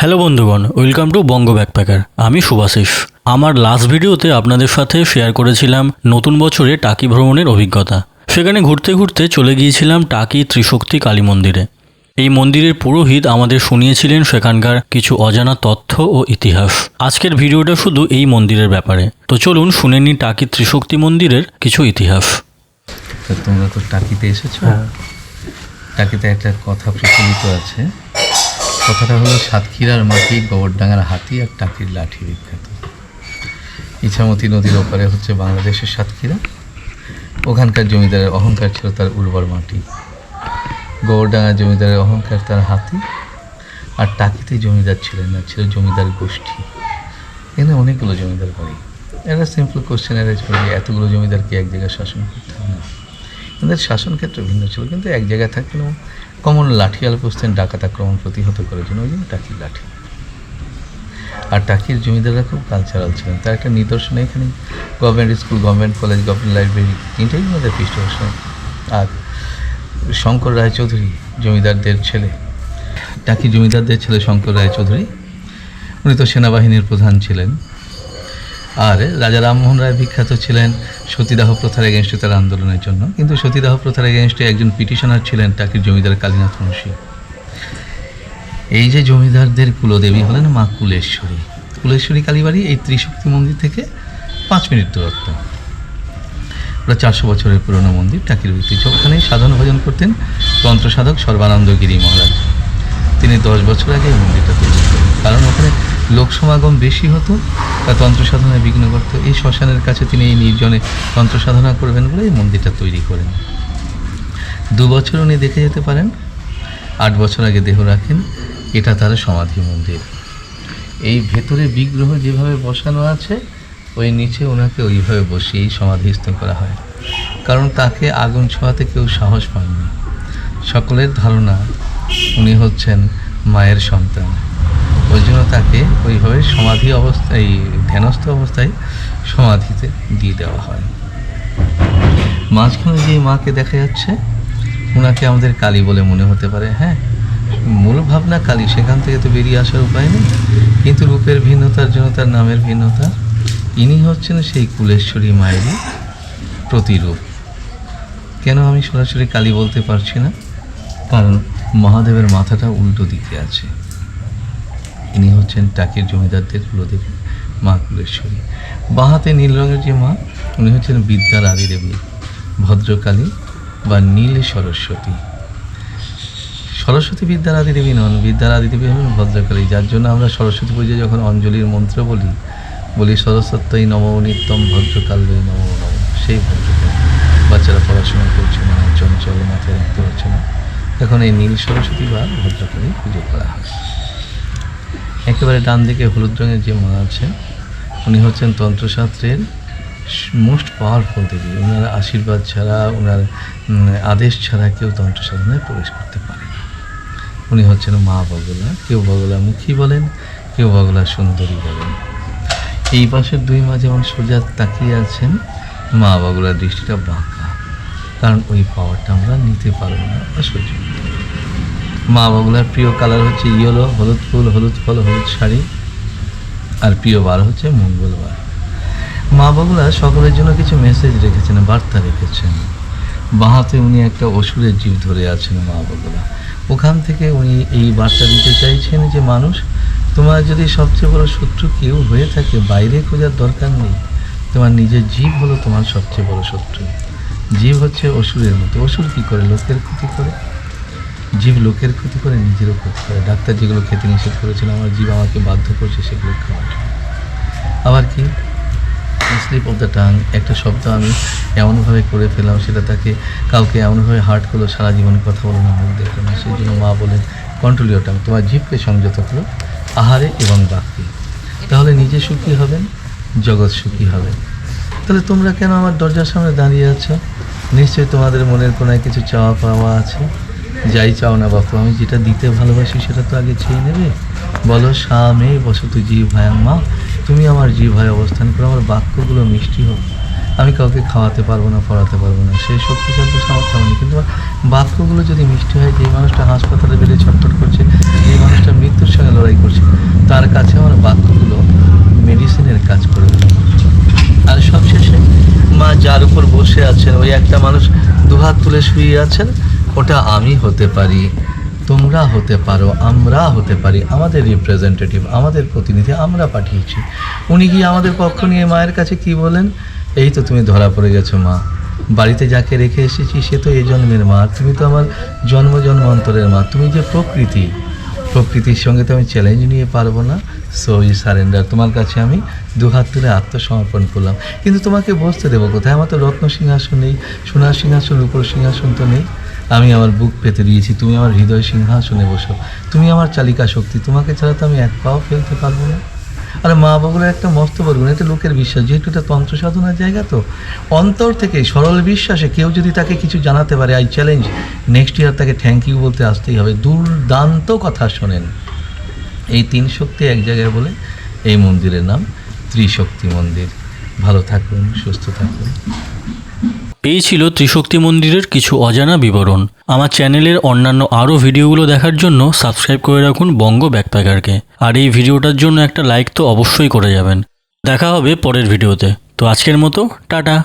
Hello বন্ধুগণ welcome to Banga backpacker. আমি সুভাশিস আমার লাস্ট ভিডিওতে আপনাদের সাথে শেয়ার করেছিলাম নতুন বছরে টাকি ভ্রমণের অভিজ্ঞতা। সেখানে ঘুরতে ঘুরতে চলে গিয়েছিলাম টাকি ত্রিশক্তি কালী মন্দিরে। এই মন্দিরের পুরোহিত আমাদের শুনিয়েছিলেন সেখানকার কিছু অজানা তথ্য ও ইতিহাস। আজকের ভিডিওটা শুধু এই মন্দিরের ব্যাপারে। তো চলুন শুনে নিই টাকি ত্রিশক্তি মন্দিরের কিছু ইতিহাস। তোমরা তো টাকিতে এসেছ। টাকিতে একটা কথা প্রচলিত আছে। কথাটা হলো, সাতক্ষীরার মাটি গোবরডাঙ্গার হাতি আর টাকির লাঠি বিখ্যাত। ইছামতি নদীর ওপারে হচ্ছে বাংলাদেশের সাতক্ষীরা। ওখানকার জমিদারের অহংকার ছিল তার উর্বর মাটি। গোবরডাঙ্গার জমিদারের অহংকার তার হাতি। আর টাকিতে জমিদার ছিলেন না, ছিল জমিদার গোষ্ঠী। এখানে অনেকগুলো জমিদার বাড়ি। একটা সিম্পল কোশ্চেন অ্যারেঞ্জ করে এতগুলো জমিদারকে এক জায়গায় শাসন করতে হবে না। এদের শাসন ক্ষেত্র ভিন্ন ছিল, কিন্তু এক জায়গায় থাকলেও কমন লাঠিয়াল বসতেন ডাকাত আক্রমণ প্রতিহত করার জন্য ওই জন্য টাকির লাঠি। আর টাকির জমিদাররা খুব কালচারাল ছিলেন, তার একটা নিদর্শন এখানে government school government college government library তিনটাই আমাদের পৃষ্ঠপোষণ আর শঙ্কর রায়চৌধুরী জমিদারদের ছেলে, টাকি জমিদারদের ছেলে শঙ্কর রায়চৌধুরী উনি তো সেনাবাহিনীর প্রধান ছিলেন। আর রাজা রামমোহন রায় বিখ্যাত ছিলেন সতীদাহ প্রথার এগেনস্টে তার আন্দোলনের জন্য। কিন্তু সতীদাহ প্রথার এগেনস্টে একজন পিটিশনার ছিলেন টাকির জমিদার কালীনাথ মুন্সী। এই যে জমিদারদের কুলদেবী হলেন মা কুলেশ্বরী। কুলেশ্বরী কালীবাড়ি এই ত্রিশক্তি মন্দির থেকে পাঁচ মিনিট দূরত্ব। প্রায় চারশো বছরের পুরনো মন্দির, টাকির ঐতিহ্য ওখানেই সাধন ভজন করতেন তন্ত্র সাধক সর্বানন্দ গিরি মহারাজ। তিনি দশ বছর আগে এই মন্দিরটা তৈরি করেন। কারণ ওখানে লোক সমাগম বেশি হতো তা তন্ত্র সাধনায় বিঘ্ন করতো। এই শ্মশানের কাছে তিনি এই নির্জনে তন্ত্র সাধনা করবেন বলে এই মন্দিরটা তৈরি করেন। দু বছর উনি দেখে যেতে পারেন, আট বছর আগে দেহ রাখেন, এটা তার সমাধি মন্দির। এই ভেতরে বিগ্রহ যেভাবে বসানো আছে, ওই নিচে ওনাকে ওইভাবে বসিয়েই সমাধিস্থ করা হয়। কারণ তাকে আগুন ছোঁয়াতে কেউ সাহস পাননি। সকলের ধারণা উনি হচ্ছেন মায়ের সন্তান। ওই জন্য তাকে ওইভাবে সমাধি অবস্থায় এই ধ্যানস্থ অবস্থায় সমাধিতে দিয়ে দেওয়া হয়। মাঝখানে যে মাকে দেখা যাচ্ছে ওনাকে আমাদের কালী বলে মনে হতে পারে হ্যাঁ? মূল ভাবনা কালী, সেখান থেকে তো বেরিয়ে আসার উপায় নেই। কিন্তু রূপের ভিন্নতার জন্য তার নামের ভিন্নতা, ইনি হচ্ছেন সেই কুলেশ্বরী মায়েরই প্রতিরূপ। কেন আমি সরাসরি কালী বলতে পারছি না? কারণ মহাদেবের মাথাটা উল্টো দিকে আছে। ইনি হচ্ছেন টাকির জমিদারদের কুলদেবী মা কুলেশ্বরী বাহাতে নীল রঙের যে মা, উনি হচ্ছেন বিদ্যার আদি দেবী, ভদ্রকালী বা নীল সরস্বতী। সরস্বতী বিদ্যার আদি দেবী নন বিদ্যার আদি দেবী হলেন ভদ্রকালী, যার জন্য আমরা সরস্বতী পুজোয় যখন অঞ্জলির মন্ত্র বলি বলি সরস্বত্যই নম নিত্যম ভদ্রকাল্যই নম নম। সেই ভদ্রকালী বাচ্চারা পড়াশোনা করছে না, চঞ্চল মাথায় রাখতে পারছে না। এখন এই নীল সরস্বতী বা ভদ্রকালী পুজো করা হয়। একেবারে ডান দিকে হলুদ রঙের যে মা আছেন, উনি হচ্ছেন তন্ত্রশাস্ত্রের মোস্ট পাওয়ারফুল দেবী। ওনার আশীর্বাদ ছাড়া ওনার আদেশ ছাড়া কেউ তন্ত্র সাধনায় প্রবেশ করতে পারে না। উনি হচ্ছেন মা বগলা কেউ বগলা মুখী বলেন, কেউ বগলা সুন্দরী বলেন। এই পাশের দুই মা যেমন সোজা তাকিয়ে আছেন, মা বগলার দৃষ্টিটা বাঁকা। কারণ ওই পাওয়ারটা আমরা নিতে পারব না বা সহ্য করতে পারব না। মা বাবুলার প্রিয় কালার হচ্ছে ইয়েলো, হলুদ ফুল, হলুদ ফল, হলুদ শাড়ি। আর প্রিয় বার হচ্ছে মঙ্গলবার। মা বাবুরা সকলের জন্য কিছু মেসেজ রেখেছেন, বার্তা রেখেছেন। বাহাতে উনি একটা অসুরের জীব ধরে আছেন মা বাবুরা ওখান থেকে উনি এই বার্তা দিতে চাইছেন যে, মানুষ, তোমার যদি সবচেয়ে বড় শত্রু কেউ হয়ে থাকে, বাইরে খোঁজার দরকার নেই। তোমার নিজের জীব হলো তোমার সবচেয়ে বড় শত্রু। জীব হচ্ছে অসুরের মতো। অসুর কী করে? লোকের ক্ষতি করে। জীব লোকের ক্ষতি করে, নিজেরও ক্ষতি করে। ডাক্তার যেগুলো খেতে নিষেধ করেছিল, আমার জীব আমাকে বাধ্য করছে সেগুলো খাওয়ার। আবার কি? স্লিপ অফ দ্য টাং একটা শব্দ আমি এমনভাবে করে ফেললাম সেটা তাকে কাউকে এমনভাবে হার্ট করল, সারা জীবন কথা বলো না, মুখ দেখো না। সেই জন্য মা বলেন কন্ট্রোল ইউর টাং তোমার জীবকে সংযত করো, আহারে এবং বাক্যে তাহলে নিজে সুখী হবেন, জগৎ সুখী হবে। তাহলে তোমরা কেন আমার দরজার সামনে দাঁড়িয়ে আছো? নিশ্চয়ই তোমাদের মনের কোনায় কিছু চাওয়া পাওয়া আছে। যাই চাও না বাপু, আমি যেটা দিতে ভালোবাসি সেটা তো আগে চেয়ে নেবে। বলো স্বামী বসত জি ভায়াং মা, তুমি আমার জি ভাই অবস্থান করো, আমার বাক্যগুলো মিষ্টি হোক। আমি কাউকে খাওয়াতে পারব না, পড়াতে পারব না, সেই শক্তিশালী সামর্থ্য আমার নেই। কিন্তু বাক্যগুলো যদি মিষ্টি হয়, যে মানুষটা হাসপাতালে বেড়ে ছটফট করছে, যে মানুষটা মৃত্যুর সঙ্গে লড়াই করছে, তার কাছে আমার বাক্যগুলো মেডিসিনের কাজ করে দিল আর সবশেষে মা যার উপর বসে আছেন, ওই একটা মানুষ দুহাত তুলে শুয়ে আছেন ওটা আমি হতে পারি, তোমরা হতে পারো, আমরা হতে পারি, আমাদের রিপ্রেজেন্টেটিভ আমাদের প্রতিনিধি আমরা পাঠিয়েছি। উনি গিয়ে আমাদের পক্ষ নিয়ে মায়ের কাছে কি বলেন? এই তো তুমি ধরা পড়ে গেছো মা। বাড়িতে যাকে রেখে এসেছি, সে তো এই জন্মের মা। তুমি তো আমার জন্ম জন্মান্তরের মা। তুমি যে প্রকৃতি, প্রকৃতির সঙ্গে তো আমি চ্যালেঞ্জ নিয়ে পারব না। সো ই সারেন্ডার তোমার কাছে আমি দুহাত তুলে আত্মসমর্পণ করলাম। কিন্তু তোমাকে বসতে দেবো কোথায়? আমার তো রত্ন সিংহাসন নেই, সোনার সিংহাসন উপর সিংহাসন তো নেই। আমি আমার বুক পেতে দিয়েছি, তুমি আমার হৃদয় সিংহাসনে বসো। তুমি আমার চালিকা শক্তি, তোমাকে ছাড়া তো আমি এক পাও ফেলতে পারব না। আর মা বাবুর, একটা মস্ত গুণ এটা লোকের বিশ্বাস, যেহেতু এটা তন্ত্র সাধনার জায়গা তো। অন্তর থেকে সরল বিশ্বাসে কেউ যদি তাকে কিছু জানাতে পারে আই চ্যালেঞ্জ নেক্সট ইয়ার তাকে থ্যাংক ইউ বলতে আসতেই হবে। দুর্দান্ত কথা শোনেন। এই তিন শক্তি এক জায়গায় বলে, এই মন্দিরের নাম ত্রিশক্তি মন্দির। ভালো থাকুন, সুস্থ থাকুন। এই ছিল ত্রিশক্তি মন্দিরের কিছু অজানা বিবরণ। আমার চ্যানেলের অন্যান্য আরও ভিডিওগুলো দেখার জন্য সাবস্ক্রাইব করে রাখুন বঙ্গ ব্যাকপ্যাকারকে। আর এই ভিডিওটার জন্য একটা লাইক তো অবশ্যই করে যাবেন। দেখা হবে পরের ভিডিওতে। তো আজকের মতো, টাটা।